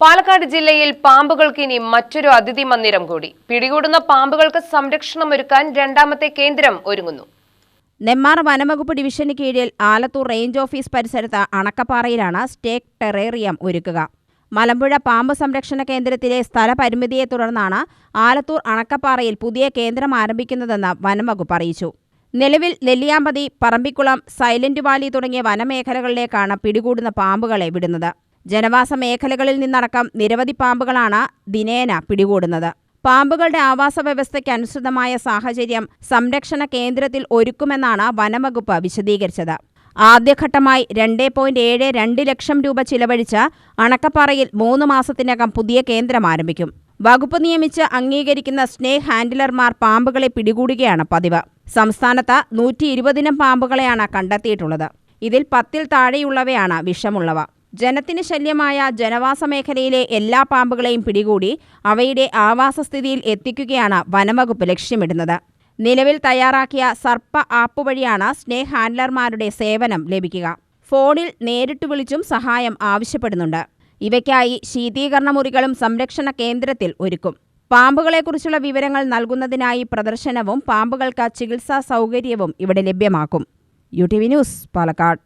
പാലക്കാട് ജില്ലയിൽ പാമ്പുകൾക്ക് ഇനി മറ്റൊരു അതിഥി മന്ദിരം കൂടി. പിടികൂടുന്ന പാമ്പുകൾക്ക് സംരക്ഷണം ഒരുക്കാൻ രണ്ടാമത്തെ കേന്ദ്രം ഒരുങ്ങുന്നു. നെന്മാറ വനംവകുപ്പ് ഡിവിഷന് കീഴിൽ ആലത്തൂർ റേഞ്ച് ഓഫീസ് പരിസരത്ത് അണക്കപ്പാറയിലാണ് സ്റ്റേക്ക് ടെറേറിയം ഒരുക്കുക. മലമ്പുഴ പാമ്പ് സംരക്ഷണ കേന്ദ്രത്തിലെ സ്ഥലപരിമിതിയെ തുടർന്നാണ് ആലത്തൂർ അണക്കപ്പാറയിൽ പുതിയ കേന്ദ്രം ആരംഭിക്കുന്നതെന്ന് വനംവകുപ്പ് അറിയിച്ചു. നിലവിൽ നെല്ലിയാമ്പതി പറമ്പിക്കുളം സൈലന്റ് വാലി തുടങ്ങിയ വനമേഖലകളിലേക്കാണ് പിടികൂടുന്ന പാമ്പുകളെ വിടുന്നത്. ജനവാസ മേഖലകളിൽ നിന്നടക്കം നിരവധി പാമ്പുകളാണ് ദിനേന പിടികൂടുന്നത്. പാമ്പുകളുടെ ആവാസ വ്യവസ്ഥയ്ക്ക് അനുസൃതമായ സാഹചര്യം സംരക്ഷണ കേന്ദ്രത്തിൽ ഒരുക്കുമെന്നാണ് വനംവകുപ്പ് വിശദീകരിച്ചത്. ആദ്യഘട്ടമായി രണ്ടേ പോയിന്റ് ഏഴ് രണ്ട് ലക്ഷം രൂപ ചിലവഴിച്ച് അണക്കപ്പാറയിൽ മൂന്ന് മാസത്തിനകം പുതിയ കേന്ദ്രം ആരംഭിക്കും. വകുപ്പ് നിയമിച്ച് അംഗീകരിക്കുന്ന സ്നേഹ് ഹാൻഡിലർമാർ പാമ്പുകളെ പിടികൂടുകയാണ് പതിവ്. സംസ്ഥാനത്ത് നൂറ്റി ഇരുപതിനം പാമ്പുകളെയാണ് കണ്ടെത്തിയിട്ടുള്ളത്. ഇതിൽ പത്തിൽ താഴെയുള്ളവയാണ് വിഷമുള്ളവ. ജനത്തിന് ശല്യമായ ജനവാസ മേഖലയിലെ എല്ലാ പാമ്പുകളെയും പിടികൂടി അവയുടെ ആവാസസ്ഥിതിയിൽ എത്തിക്കുകയാണ് വനംവകുപ്പ് ലക്ഷ്യമിടുന്നത്. നിലവിൽ തയ്യാറാക്കിയ സർപ്പ ആപ്പ് വഴിയാണ് സ്നേഹ് ഹാൻഡ്ലർമാരുടെ സേവനം ലഭിക്കുക. ഫോണിൽ നേരിട്ട് വിളിച്ചും സഹായം ആവശ്യപ്പെടുന്നുണ്ട്. ഇവയ്ക്കായി ശീതീകരണ മുറികളും സംരക്ഷണ കേന്ദ്രത്തിൽ ഒരുക്കും. പാമ്പുകളെക്കുറിച്ചുള്ള വിവരങ്ങൾ നൽകുന്നതിനായി പ്രദർശനവും പാമ്പുകൾക്ക് ചികിത്സാ സൗകര്യവും ഇവിടെ ലഭ്യമാക്കും. U T V news Palakkad.